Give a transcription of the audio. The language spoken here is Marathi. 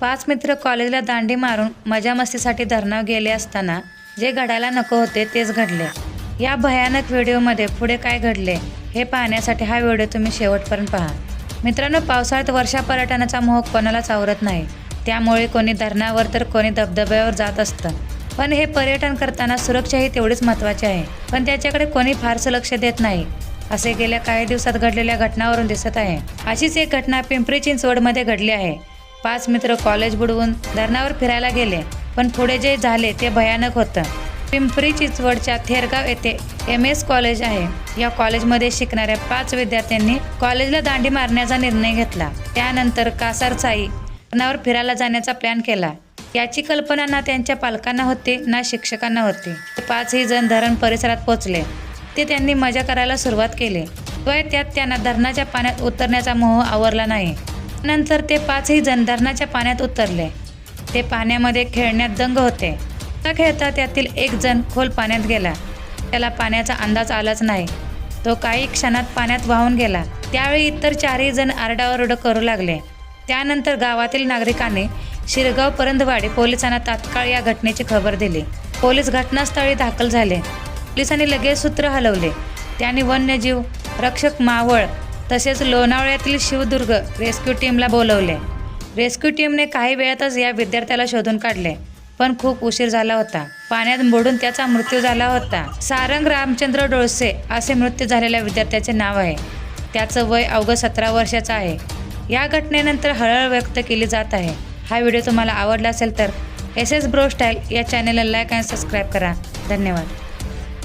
पाच मित्र कॉलेजला दांडी मारून मजामस्तीसाठी धरणाव गेले असताना जे घडायला नको होते तेच घडले. या भयानक व्हिडिओमध्ये पुढे काय घडले हे पाहण्यासाठी हा व्हिडिओ तुम्ही शेवटपर्यंत पहा. मित्रांनो पावसाळ्यात वर्षा पर्यटनाचा मोह कोणालाच आवरत नाही. त्यामुळे कोणी धरणावर तर कोणी धबधब्यावर जात असतं. पण हे पर्यटन करताना सुरक्षा ही तेवढीच महत्त्वाची आहे. पण त्याच्याकडे कोणी फारसं लक्ष देत नाही. असे गेल्या काही दिवसात घडलेल्या घटनावरून दिसत आहे. अशीच एक घटना पिंपरी चिंचवडमध्ये घडली आहे. पाच मित्र कॉलेज बुडवून धरणावर फिरायला गेले पण पुढे जे झाले ते भयानक होतं. पिंपरी चिंचवडच्या थेरगाव येथे एम एस कॉलेज आहे. या कॉलेजमध्ये शिकणाऱ्या पाच विद्यार्थ्यांनी कॉलेजला दांडी मारण्याचा निर्णय घेतला. त्यानंतर कासारचाई धरणावर फिरायला जाण्याचा प्लॅन केला. याची कल्पना ना त्यांच्या पालकांना होती ना शिक्षकांना होती. पाचही जण धरण परिसरात पोहोचले. ते त्यांनी मजा करायला सुरुवात केली. त्यात त्यांना धरणाच्या पाण्यात उतरण्याचा मोह आवरला नाही. नंतर ते पाचही जण धरणाच्या पाण्यात उतरले. ते पाण्यामध्ये खेळण्यात दंग होते. न खेळता त्यातील एक जण खोल पाण्यात गेला. त्याला पाण्याचा अंदाज आलाच नाही. तो काही क्षणात पाण्यात वाहून गेला. त्यावेळी इतर चारही जण आरडाओरड करू लागले. त्यानंतर गावातील नागरिकांनी शिरगाव परंदवाडी पोलिसांना तात्काळ या घटनेची खबर दिली. पोलीस घटनास्थळी दाखल झाले. पोलिसांनी लगेच सूत्र हलवले. त्यांनी वन्यजीव रक्षक मावळ तसेच लोणावळ्यातील शिवदुर्ग रेस्क्यू टीमला बोलवले. रेस्क्यू टीमने काही वेळातच या विद्यार्थ्याला शोधून काढले पण खूप उशीर झाला होता. पाण्यात मोडून त्याचा मृत्यू झाला होता. सारंग रामचंद्र डोळसे असे मृत्यू झालेल्या विद्यार्थ्याचे नाव आहे. त्याचं वय अवघं सतरा वर्षाचं आहे. या घटनेनंतर हळहळ व्यक्त केली जात आहे. हा व्हिडिओ तुम्हाला आवडला असेल तर एस एस ब्रो स्टाईल या चॅनलला लाईक आणि सबस्क्राईब करा. धन्यवाद.